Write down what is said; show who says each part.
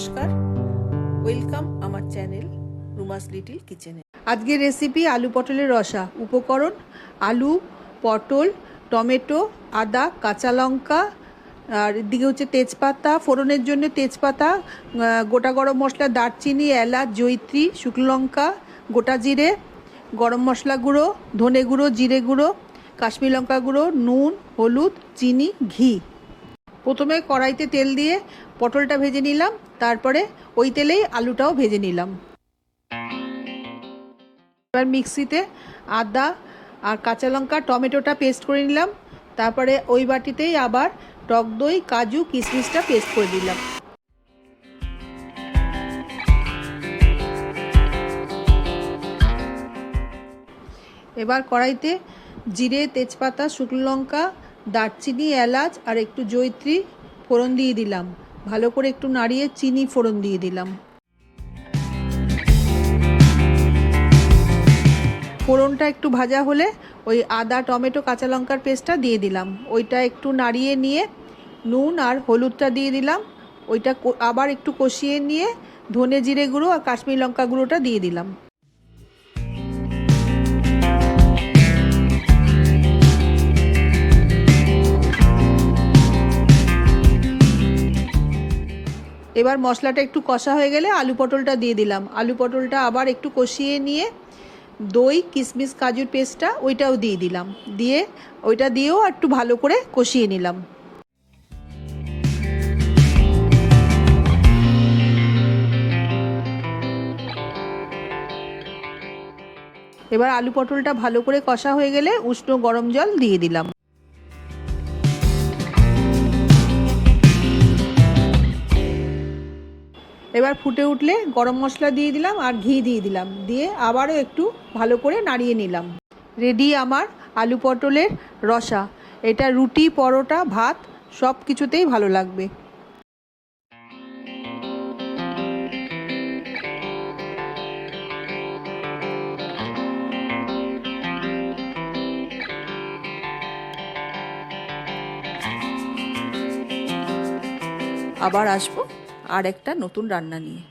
Speaker 1: নমস্কার। ওয়েলকাম আমার channel রুমাস little কিচেনে
Speaker 2: আজকের রেসিপি আলু পটলের রসা, উপকরণ আলু, পটল, টমেটো, আদা, কাঁচা লঙ্কা, আর এদিকে হচ্ছে তেজপাতা, ফোড়নের জন্য তেজপাতা গোটা গরম মশলা, দারচিনি, এলাচ জৈত্রী শুকনো লঙ্কা, গোটা জিরে, গরম মশলা গুঁড়ো, ধনে গুঁড়ো, জিরে গুঁড়ো, কাশ্মীর লঙ্কা গুঁড়ো, নুন, হলুদ, চিনি, ঘি। প্রথমে কড়াইতে তেল দিয়ে পটলটা ভেজে নিলাম, তারপরে ওই তেলেই আলুটাও ভেজে নিলাম। এবার মিক্সিতে আদা আর কাঁচা লঙ্কা, টমেটোটা পেস্ট করে নিলাম, তারপরে ওই বাটিতেই আবার টক দই, কাজু, কিশমিশটা পেস্ট করে দিলাম। এবার কড়াইতে জিরে, তেজপাতা, শুকনো লঙ্কা দারচিনি, এলাচ আর একটু জৈত্রী ফোড়ন দিয়ে দিলাম। ভালো করে একটু নাড়িয়ে চিনি ফোড়ন দিয়ে দিলাম। ফোড়নটা একটু ভাজা হলে ওই আদা, টমেটো, কাঁচা লঙ্কার পেস্টটা দিয়ে দিলাম। ওইটা একটু নাড়িয়ে নিয়ে নুন আর হলুদটা দিয়ে দিলাম। ওইটা আবার একটু কষিয়ে নিয়ে ধনে জিরে গুঁড়ো আর কাশ্মীর লঙ্কা গুঁড়োটা দিয়ে দিলাম। এবার মশলাটা একটু কষা হয়ে গেলে আলু পটলটা দিয়ে দিলাম। আলু পটলটা আবার একটু কষিয়ে নিয়ে দই কিশমিশ কাজুর পেস্টটা ওইটাও দিয়ে দিলাম। দিয়ে ওইটা দিয়েও একটু ভালো করে কষিয়ে নিলাম। এবার আলু পটলটা ভালো করে কষা হয়ে গেলে উষ্ণ গরম জল দিয়ে দিলাম। এবার ফুটে উঠলে গরম মশলা দিয়ে দিলাম আর ঘি দিয়ে দিলাম। দিয়ে আবারও একটু ভালো করে নাড়িয়ে নিলাম। রেডি আমার আলু পটলের রসা। এটা রুটি, পরোটা, ভাত সব কিছুতেই ভালো লাগবে।
Speaker 1: আবার আসব। আর একটা নতুন রান্না নিয়ে।